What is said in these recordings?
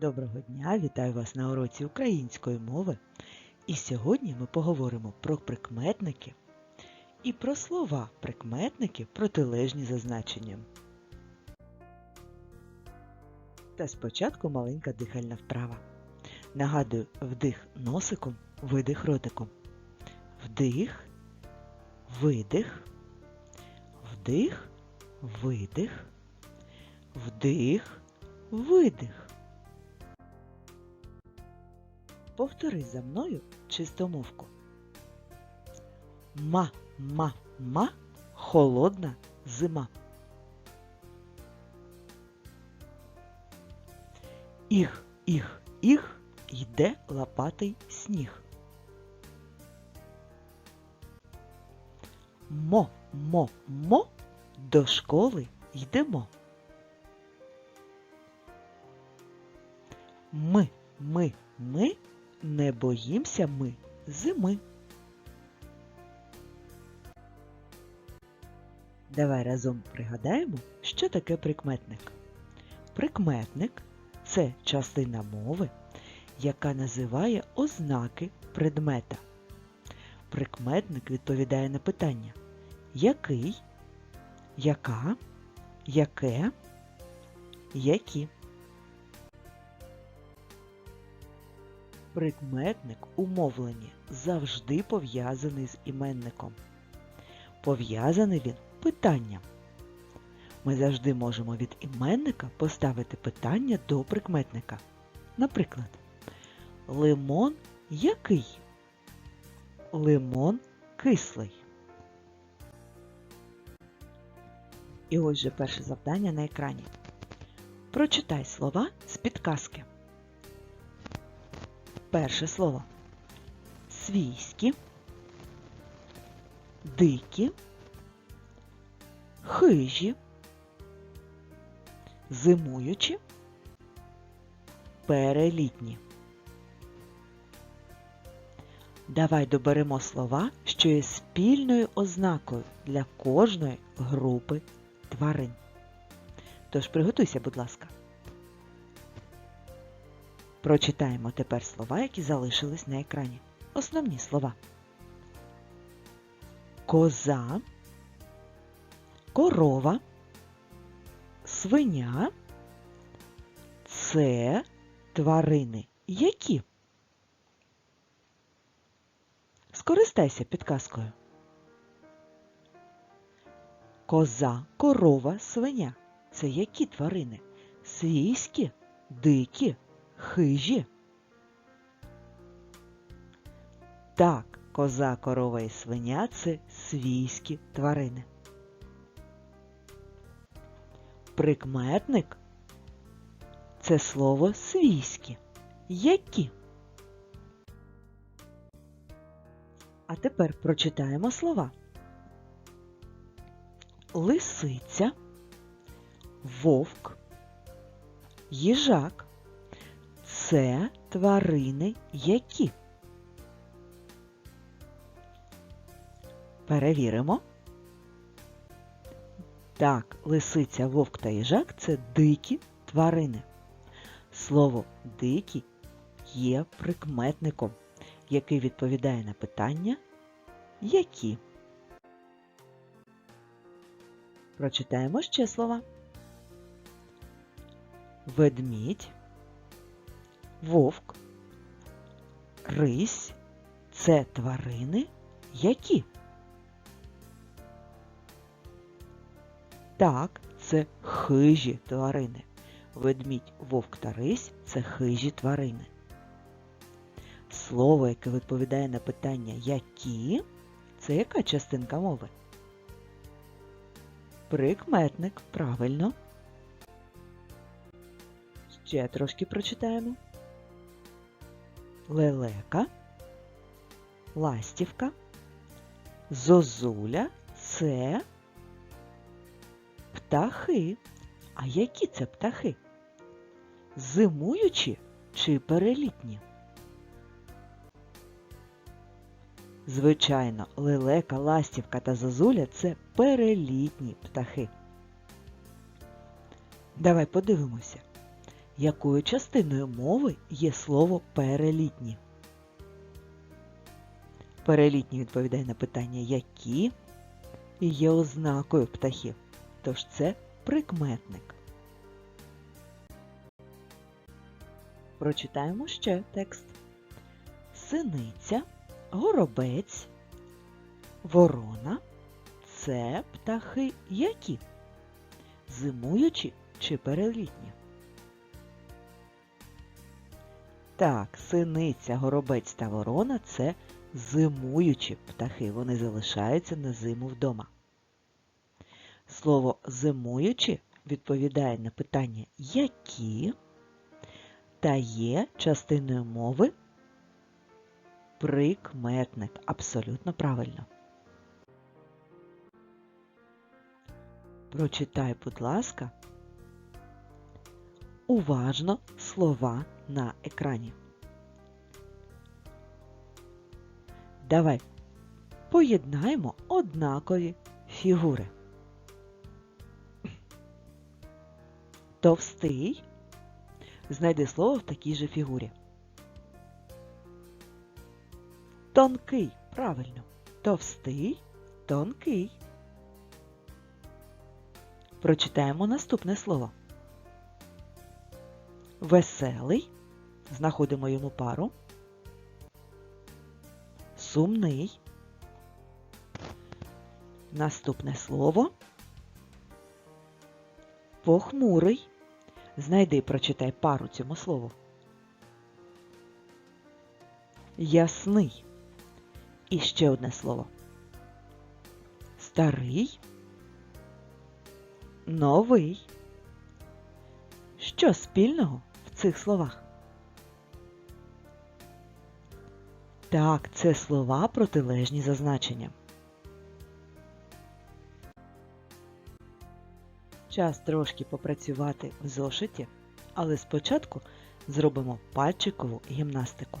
Доброго дня! Вітаю вас на уроці української мови. І сьогодні ми поговоримо про прикметники і про слова прикметники протилежні за значенням. Та спочатку маленька дихальна вправа. Нагадую, вдих носиком, видих ротиком. Вдих, видих, вдих, видих, вдих, видих. Повтори за мною чистомовку. Ма, ма, ма, холодна зима. Іх, іх, іх, йде лопатий сніг. Мо, мо, мо, до школи йдемо. Ми, ми, ми не боїмося ми зими. Давай разом пригадаємо, що таке прикметник. Прикметник це частина мови, яка називає ознаки предмета. Прикметник відповідає на питання який, яка, яке, які. Прикметник у мовленні завжди пов'язаний з іменником. Пов'язаний він питанням. Ми завжди можемо від іменника поставити питання до прикметника. Наприклад, лимон який? Лимон кислий. І ось же перше завдання на екрані. Прочитай слова з підказки. Перше слово. Свійські, дикі, хижі, зимуючі, перелітні. Давай доберемо слова, що є спільною ознакою для кожної групи тварин. Тож приготуйся, будь ласка. Прочитаємо тепер слова, які залишились на екрані. Основні слова. Коза, корова, свиня це тварини. Які? Скористайся підказкою. Коза, корова, свиня. Це які тварини? Свійські, дикі, хижі. Так, коза, корова і свиня це свійські тварини. Прикметник це слово свійські. Які? А тепер прочитаємо слова. Лисиця, вовк, їжак. Це тварини які? Перевіримо. Так, лисиця, вовк та їжак це дикі тварини. Слово дикі є прикметником, який відповідає на питання які. Прочитаємо ще слова. Ведмідь, вовк, рись це тварини які? Так, це хижі тварини. Ведмідь, вовк та рись це хижі тварини. Слово, яке відповідає на питання які, це яка частинка мови? Прикметник, правильно. Ще трошки прочитаємо. Лелека, ластівка, зозуля це птахи. А які це птахи? Зимуючі чи перелітні? Звичайно, лелека, ластівка та зозуля це перелітні птахи. Давай подивимося, Якою частиною мови є слово перелітні? Перелітні відповідає на питання які і є ознакою птахів. Тож це прикметник. Прочитаємо ще текст. Синиця, горобець, ворона це птахи які? Зимуючі чи перелітні? Так, синиця, горобець та ворона це зимуючі птахи. Вони залишаються на зиму вдома. Слово зимуючі відповідає на питання які та є частиною мови прикметник. Абсолютно правильно. Прочитай, будь ласка, уважно слова на екрані. Давай поєднаємо однакові фігури. Товстий. Знайди слово в такій же фігурі. Тонкий. Правильно. Товстий, тонкий. Прочитаємо наступне слово. Веселий. Знаходимо йому пару. Сумний. Наступне слово. Похмурий. Знайди прочитай пару цьому слову. Ясний. І ще одне слово. Старий. Новий. Що спільного в цих словах? Так, це слова протилежні за значенням. Час трошки попрацювати в зошиті, але спочатку зробимо пальчикову гімнастику.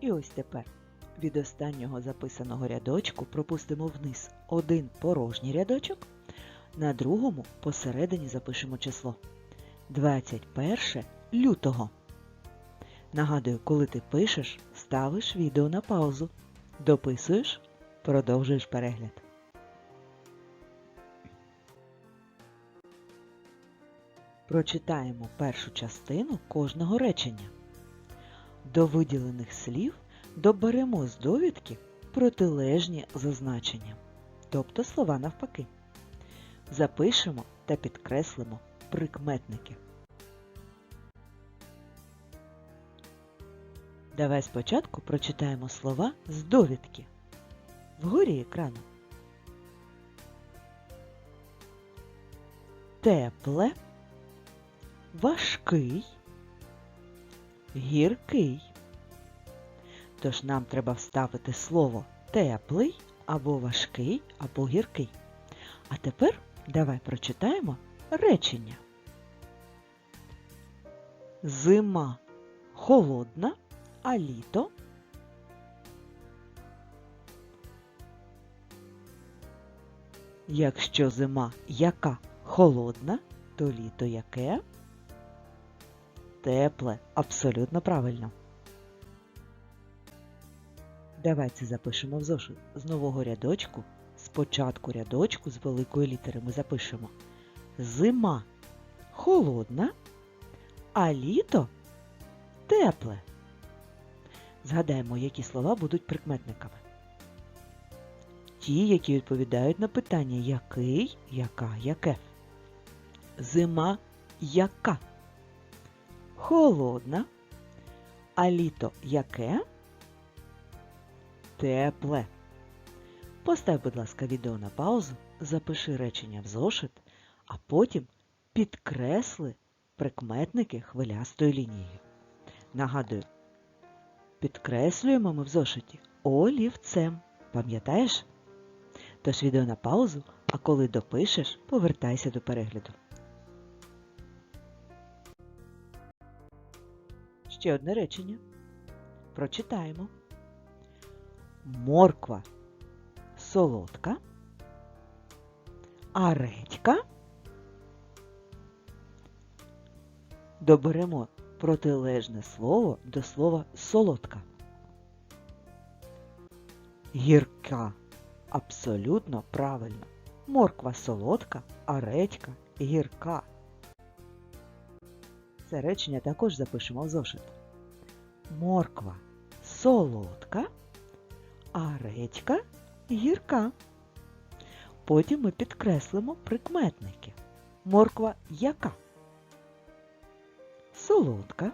І ось тепер від останнього записаного рядочку пропустимо вниз один порожній рядочок, на другому посередині запишемо число 21 лютого. Нагадую, коли ти пишеш, ставиш відео на паузу, дописуєш, продовжуєш перегляд. Прочитаємо першу частину кожного речення. До виділених слів доберемо з довідки протилежні зазначення, тобто слова навпаки. Запишемо та підкреслимо прикметники. Давай спочатку прочитаємо слова з довідки. Вгорі екрану. Тепле, важкий, гіркий. Тож нам треба вставити слово теплий або важкий, або гіркий. А тепер давай прочитаємо речення. Зима холодна, а літо Якщо зима яка холодна, то літо яке? Тепле, абсолютно правильно. Давай це запишемо в зошит. З нового рядочку, з початку рядочку з великої літери ми запишемо. Зима холодна, а літо тепле. Згадаємо, які слова будуть прикметниками. Ті, які відповідають на питання який, яка, яке. Зима яка? Холодна. А літо яке? Тепле. Постав, будь ласка, відео на паузу, запиши речення в зошит, а потім підкресли прикметники хвилястою лінією. Нагадую, підкреслюємо ми в зошиті олівцем. Пам'ятаєш? Тож відео на паузу, а коли допишеш, повертайся до перегляду. Ще одне речення. Прочитаємо. Морква солодка, а редька доберемо протилежне слово до слова солодка. Гірка. Абсолютно правильно. Морква солодка, а редька гірка. Це речення також запишемо в зошит. Морква солодка, а редька гірка. Потім ми підкреслимо прикметники. Морква яка? Солодка,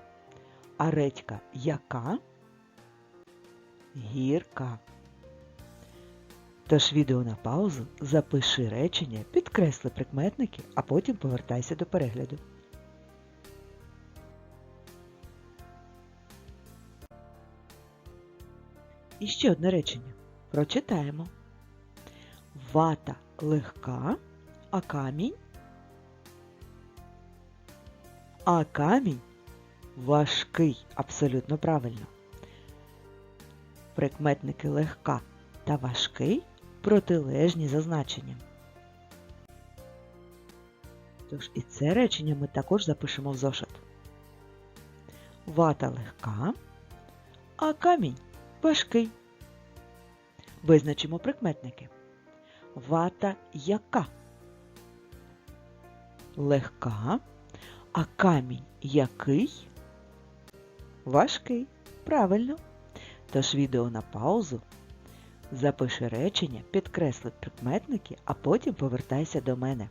а редька яка? Гірка. Тож відео на паузу, запиши речення, підкресли прикметники, а потім повертайся до перегляду. І ще одне речення. Прочитаємо. Вата легка, а камінь. А камінь важкий. Абсолютно правильно. Прикметники легка та важкий протилежні за значенням. Тож і це речення ми також запишемо в зошит. Вата легка, а камінь важкий. Визначимо прикметники. Вата яка? Легка, а камінь який? Важкий. Правильно. Тож відео на паузу. Запиши речення, підкресли прикметники, а потім повертайся до мене.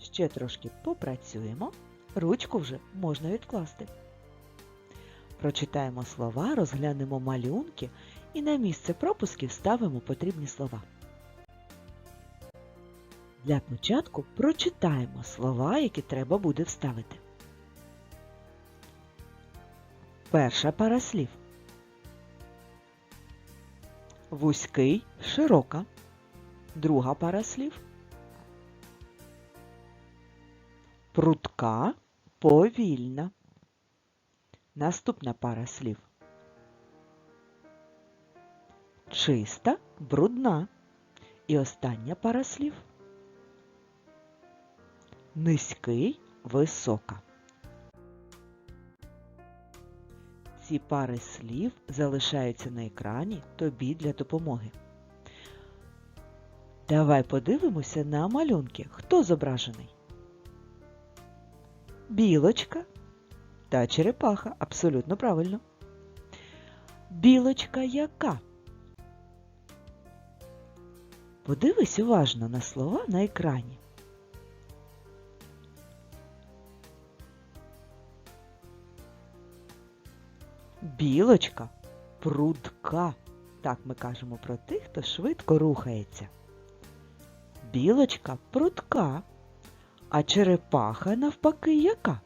Ще трошки попрацюємо. Ручку вже можна відкласти. Прочитаємо слова, розглянемо малюнки і на місце пропусків ставимо потрібні слова. Для початку прочитаємо слова, які треба буде вставити. Перша пара слів. Вузький, широка. Друга пара слів. Прутка, повільна. Наступна пара слів. Чиста, брудна. І остання пара слів. Низький, висока. Ці пари слів залишаються на екрані тобі для допомоги. Давай подивимося на малюнки. Хто зображений? білочка та черепаха. Абсолютно правильно. Білочка яка? Подивись уважно на слова на екрані. Білочка прудка. Так ми кажемо про тих, хто швидко рухається. Білочка прудка а черепаха навпаки яка?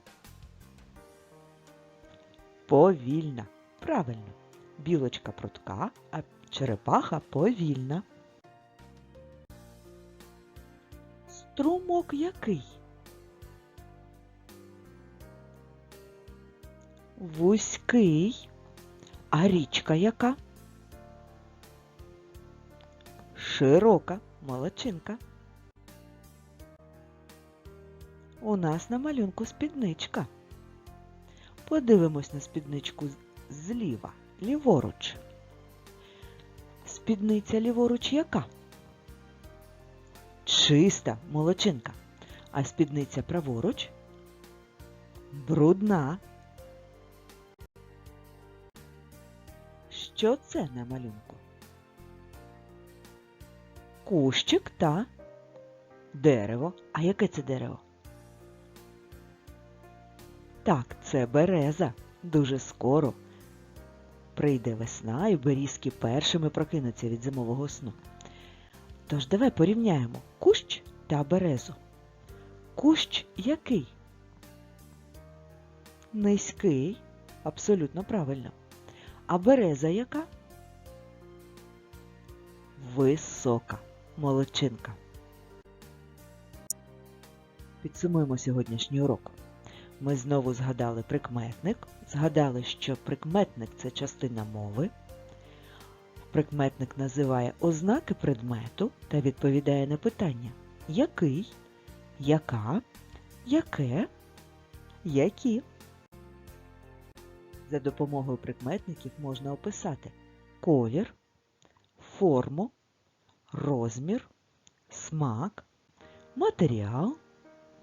Повільна. Правильно. Білочка прудка, а черепаха повільна. Струмок який? Вузький. А річка яка? Широка. Молодчинка. У нас на малюнку спідничка. Подивимось на спідничку зліва, ліворуч. Спідниця ліворуч яка? Чиста, молодчинка. А спідниця праворуч? Брудна. Що це на малюнку? Кущик та дерево. А яке це дерево? Так, це береза. Дуже скоро прийде весна і берізки першими прокинуться від зимового сну. Тож давай порівняємо кущ та березу. Кущ який? Низький, абсолютно правильно. А береза яка? Висока. Молодчинка. Підсумуємо сьогоднішній урок. Ми знову згадали прикметник, згадали, що прикметник це частина мови. Прикметник називає ознаки предмету та відповідає на питання який, яка, яке, які. За допомогою прикметників можна описати колір, форму, розмір, смак, матеріал,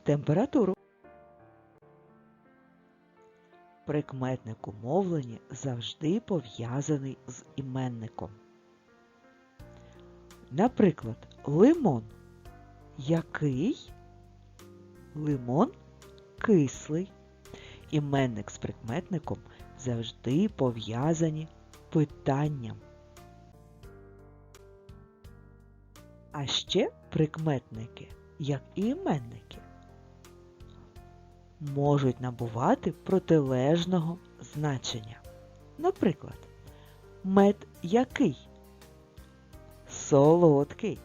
температуру. Прикметник у завжди пов'язаний з іменником. Наприклад, лимон. Який? Лимон кислий. Іменник з прикметником завжди пов'язані питанням. А ще прикметники, як і іменники, можуть набувати протилежного значення. Наприклад, мед який? Солодкий.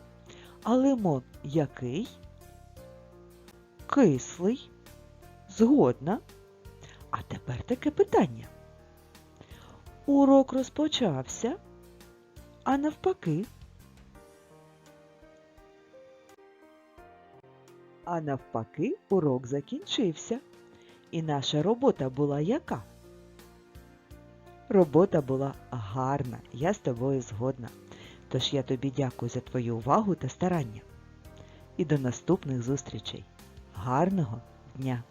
А лимон який? Кислий. Згодна. А тепер таке питання. Урок розпочався, а навпаки. А навпаки, урок закінчився. І наша робота була яка? Робота була гарна, я з тобою згодна. Тож я тобі дякую за твою увагу та старання. І до наступних зустрічей. Гарного дня!